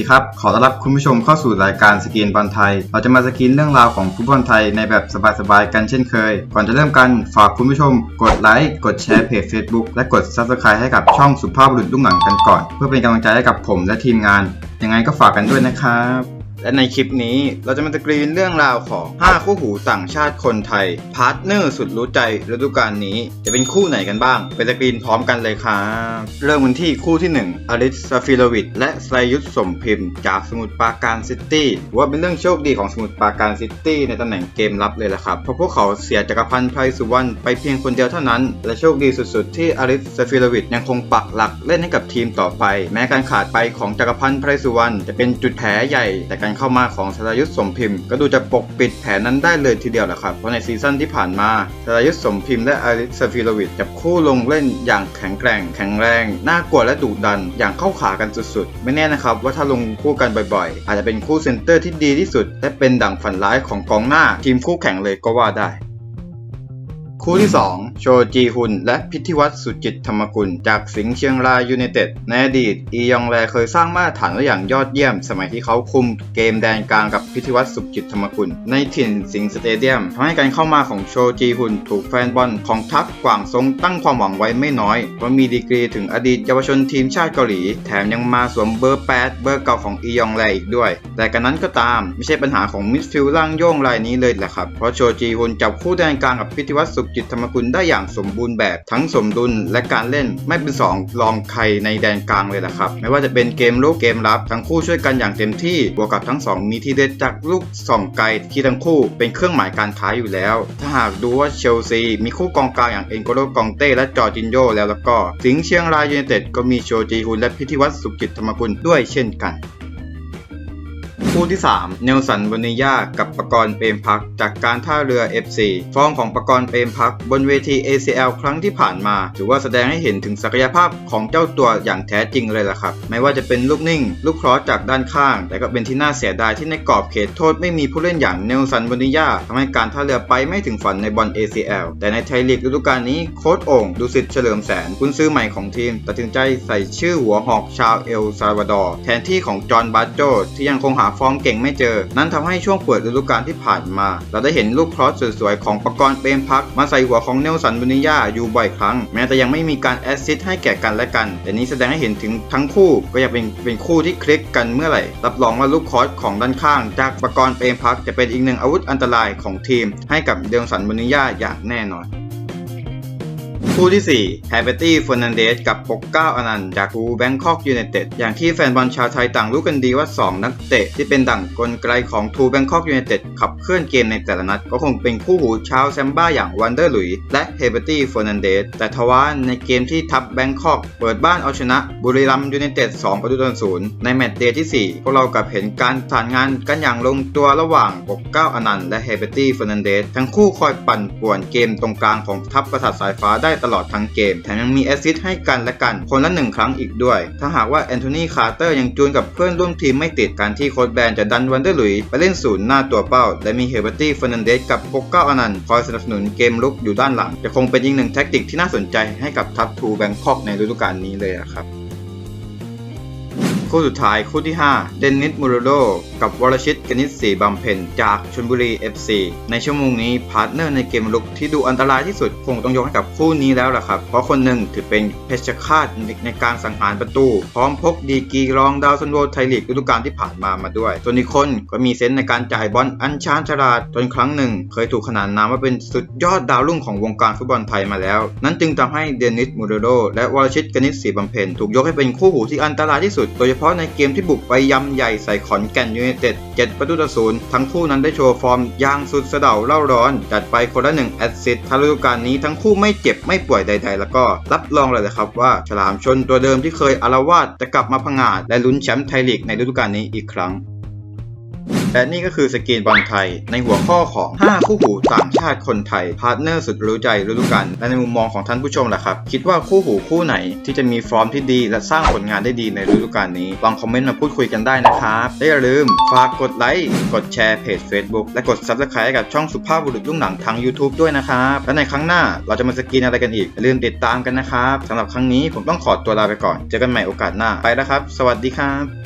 ดีครับ ขอต้อนรับคุณผู้ชมเข้าสู่รายการสกรีนบอลไทย เราจะมาสกรีนเรื่องราวของฟุตบอลไทยในแบบสบายๆกันเช่นเคย ก่อนจะเริ่มกันฝากคุณผู้ชม กดไลค์กดแชร์เพจ Facebook และกด Subscribe ให้กับช่องสุภาพบุรุษลุ่งหลังกันก่อน เพื่อเป็นกำลังใจให้กับผมและทีมงาน ยังไงก็ฝากกันด้วยนะครับ และในคลิปนี้เราจะมาสกรีนเรื่องราวของ 5 คู่หูต่างชาติคนไทย พาร์ทเนอร์สุดรู้ใจฤดูกาลนี้ จะเป็นคู่ไหนกันบ้าง ไปสกรีนพร้อมกันเลยครับเริ่มกันที่คู่ที่ 1อลิสซาฟิโลวิชและสไลยุทธสมพิมพ์ จากสมุทรปราการซิตี้ว่าเป็นเรื่องโชคดีของสมุทรปราการซิตี้ในตำแหน่งเกมรับเลยละครับเพราะพวกเขาเสียจักรพันธ์ไพรสุวรรณไปเพียงคนเดียวเท่านั้น และโชคดีสุดๆ ที่อลิสซาฟิโลวิชยังคงปักหลักเล่นให้กับทีมต่อไป แม้การขาดไปของจักรพันธ์ไพรสุวรรณจะเป็นจุดแผลใหญ่แต่การเข้ามาของสรายุทธสมพิมพ์ ก็ดูจะปกปิดแผลนั้นได้เลยทีเดียวแหละครับ เพราะในซีซั่นที่ผ่านมาสรายุทธสมพิมพ์และอลิสซฟิโลวิชจับคู่ลงเล่นอย่างแข็งแกร่ง แข็งแรง น่ากลัวและดุดัน อย่างเข้าขากันสุดๆ ไม่แน่นะครับว่าถ้าลงคู่กันบ่อยๆ อาจจะเป็นคู่เซนเตอร์ที่ดีที่สุด และเป็นดั่งฝันร้ายของกองหน้าทีมคู่แข่งเลยก็ว่าได้ คู่ที่ 2 โชจีฮุน และพิธิวัตรสุจิตธรรมกุล จากสิงห์เชียงรายยูไนเต็ดในอดีต อียองแลเคยสร้างมาตรฐานไว้อย่างยอดเยี่ยม สมัยที่เขาคุมเกมแดนกลางกับพิธิวัตรสุจิตธรรมกุล ในถิ่นสิงห์สเตเดียมทำให้การเข้ามาของโชจีฮุน ถูกแฟนบอลของทัพกวางซงตั้งความหวังไว้ไม่น้อยเพราะมีดีกรีถึงอดีตเยาวชนทีมชาติเกาหลี แถมยังมาสวมเบอร์ 8 เบอร์เก่าของอียองแลอีกด้วย แต่กันนั้นก็ตามไม่ใช่ปัญหาของมิดฟิลด์ล่างโย่งรายนี้เลยแหละครับเพราะโชจีฮุนจับคู่แดนกลางกับพิธิวัตรสุจิตธรรมกุลได้อย่างสมบูรณ์แบบทั้งสมดุลและการเล่นไม่เป็นสองรองใครในแดนกลางเลยแหละครับ ไม่ว่าจะเป็นเกมลุกเกมรับ ทั้งคู่ช่วยกันอย่างเต็มที่บวกกับทั้งสองมีทีเด็ดจากลูกส่องไกลที่ทั้งคู่เป็นเครื่องหมายการค้าอยู่แล้ว ถ้าหากดูว่าเชลซีมีคู่กองกลางอย่างเอ็นโกโลกองเต้และจอร์จินโยแล้วแล้วก็ สิงห์เชียงรายยูไนเต็ดก็มีโชจีฮุนและพิธิวัตรสุกิจธรรมกุลด้วยเช่นกัน คู่ที่ 3 เนลสันวนิยากับปกรณ์เปรมพัก จากการท่าเรือ FC ฟอร์มของปกรณ์เปรมพัก บนเวที ACL ครั้งที่ผ่านมา ถือว่าแสดงให้เห็นถึงศักยภาพของเจ้าตัวอย่างแท้จริงเลยล่ะครับ ไม่ว่าจะเป็นลูกนิ่ง ลูกครอสจากด้านข้าง แต่ก็เป็นที่น่าเสียดายที่ในกรอบเขตโทษไม่มีผู้เล่นอย่างเนลสันวนิยาทำให้การท่าเรือไปไม่ถึงฝันในบอล ACL แต่ในไทยลีกฤดูกาลนี้โค้ชโอ่งดุสิตเฉลิมแสนกุนซื้อใหม่ของทีมตัดสินใจใส่ชื่อหัวหอกชาวเอลซาวาดอร์แทนที่ของจอห์นบาโจที่ยังคงหาฟอร์มเก่งไม่เจอ นั่นทำให้ช่วงเปิดฤดูกาลที่ผ่านมา เราได้เห็นลูกครอสสวยๆของปกรณ์เปรมพักมาใส่หัวของเนลสันบุนิยาอยู่บ่อยครั้ง แม้แต่ยังไม่มีการแอสซิสต์ให้แก่กันและกัน แต่นี้แสดงให้เห็นถึงทั้งคู่ก็ยังเป็นเป็นคู่ที่คลิกกันเมื่อไหร่ รับรองว่าลูกครอสของด้านข้าง จากปกรณ์เปรมพักจะเป็นอีกหนึ่งอาวุธอันตรายของทีม ให้กับเดลสันบุนิยาอย่างแน่นอน คู่ที่4แฮเบตี้เฟอร์นันเดสกับปกเก้าอนันต์จากกูแบงคอกยูไนเต็ดอย่างที่แฟนบอลชาวไทยต่างรู้กันดีว่า 2 นักเตะที่เป็นดั่งกลไกลของทูแบงคอกยูไนเต็ดขับเคลื่อนเกมในแต่ละนัด ก็คงเป็นคู่หูชาวแซมบ้าอย่างวันเดอร์หลุยและเฮเบตี้เฟอร์นันเดสแต่ทว่าในเกมที่ทัพแบงคอกเปิดบ้านเอาชนะ บุรีรัมยูไนเต็ด2ประตูต่อศูนย์ในแมตช์เดย์ที่ 4 พวกเรากับเห็นการสานงานกันอย่างลงตัวระหว่างปกเก้าอนันต์และเฮเบตี้เฟอร์นันเดสทั้งคู่คอยปั่นป่วนเกมตรงกลางของทัพประสาทสายฟ้าได้ตลอดทั้งเกม แถมยังมีแอสซิสต์ให้กันและกันคนละหนึ่งครั้งอีกด้วย ถ้าหากว่าแอนโทนีคาร์เตอร์ยังจูนกับเพื่อนร่วมทีมไม่ติดการที่โค้ชแบนจะดันวันเดอร์ลุยไปเล่นศูนย์หน้าตัวเป้า และมีเฮเบอร์ตี้เฟอร์นันเดสกับปกเก้าอนันต์คอยสนับสนุนเกมลุกอยู่ด้านหลัง จะคงเป็นอีกหนึ่งแท็กติกที่น่าสนใจให้กับทัพทูแบงคอกในฤดูกาลนี้เลยครับ คู่สุดท้ายคู่ที่ 5 เดนนิสมูโรโดกับวรชิตกนิษฐ์ศรีบำเพ็ญจากชลบุรี FC ในชั่วโมงนี้พาร์ทเนอร์ในเกมลุกที่ดูอันตรายที่สุดคงต้องยกให้กับคู่นี้แล้วล่ะครับ เพราะคนหนึ่งถือเป็นเพชฌฆาตในการสังหารประตู พร้อมพกดีกีรองดาวซันโวไทยลีกฤดูกาลที่ผ่านมามาด้วยส่วนอีกคนก็มีเซนส์ในการจ่ายบอลอันชาญฉลาดจนครั้งหนึ่ง เคยถูกขนานนามว่าเป็นสุดยอดดาวรุ่งของวงการฟุตบอลไทยมาแล้ว นั่นจึงทำให้เดนนิสมูโรโดและวรชิตกนิษฐ์ศรีบำเพ็ญถูกยกให้เป็นคู่หูที่อันตรายที่สุดโดยเฉพาะในเกมที่บุกไปยำใหญ่ใส่ขอนแก่นยูเนเต็ด7ประตูต่อศูนย์ทั้งคู่นั้นได้โชว์ฟอร์มย่างสุดสะเดาเล่าร้อน จัดไปคนละหนึ่งแอสซิสต์ทาฤดูกาลนี้ทั้งคู่ไม่เจ็บไม่ป่วยใด ๆ แล้วก็รับรองเลยนะครับว่าฉลามชนตัวเดิมที่เคยอารวาสจะกลับมาพังงาดและลุ้นแชมป์ไทยลีกในฤดูกาลนี้อีกครั้ง และนี่ก็คือสกรีนบอลไทย ในหัวข้อของ 5 คู่หูต่างชาติคนไทย พาร์ทเนอร์สุดรู้ใจฤดูกาลและในมุมมองของท่านผู้ชมล่ะครับ คิดว่าคู่หูคู่ไหนที่จะมีฟอร์มที่ดี และสร้างผลงานได้ดีในฤดูกาลนี้ ลองคอมเมนต์มาพูดคุยกันได้นะครับและอย่าลืมฝากกดไลค์กดแชร์เพจ Facebook และกด Subscribe กับช่องสุภาพบุรุษลุ่งหนังทาง YouTube ด้วยนะครับและในครั้งหน้าเราจะมาสกรีนอะไรกันอีกอย่าลืมติดตามกันนะครับสำหรับครั้งนี้ผมต้องขอตัวลาไปก่อนเจอกันใหม่โอกาสหน้าไปแล้วครับ สวัสดีครับ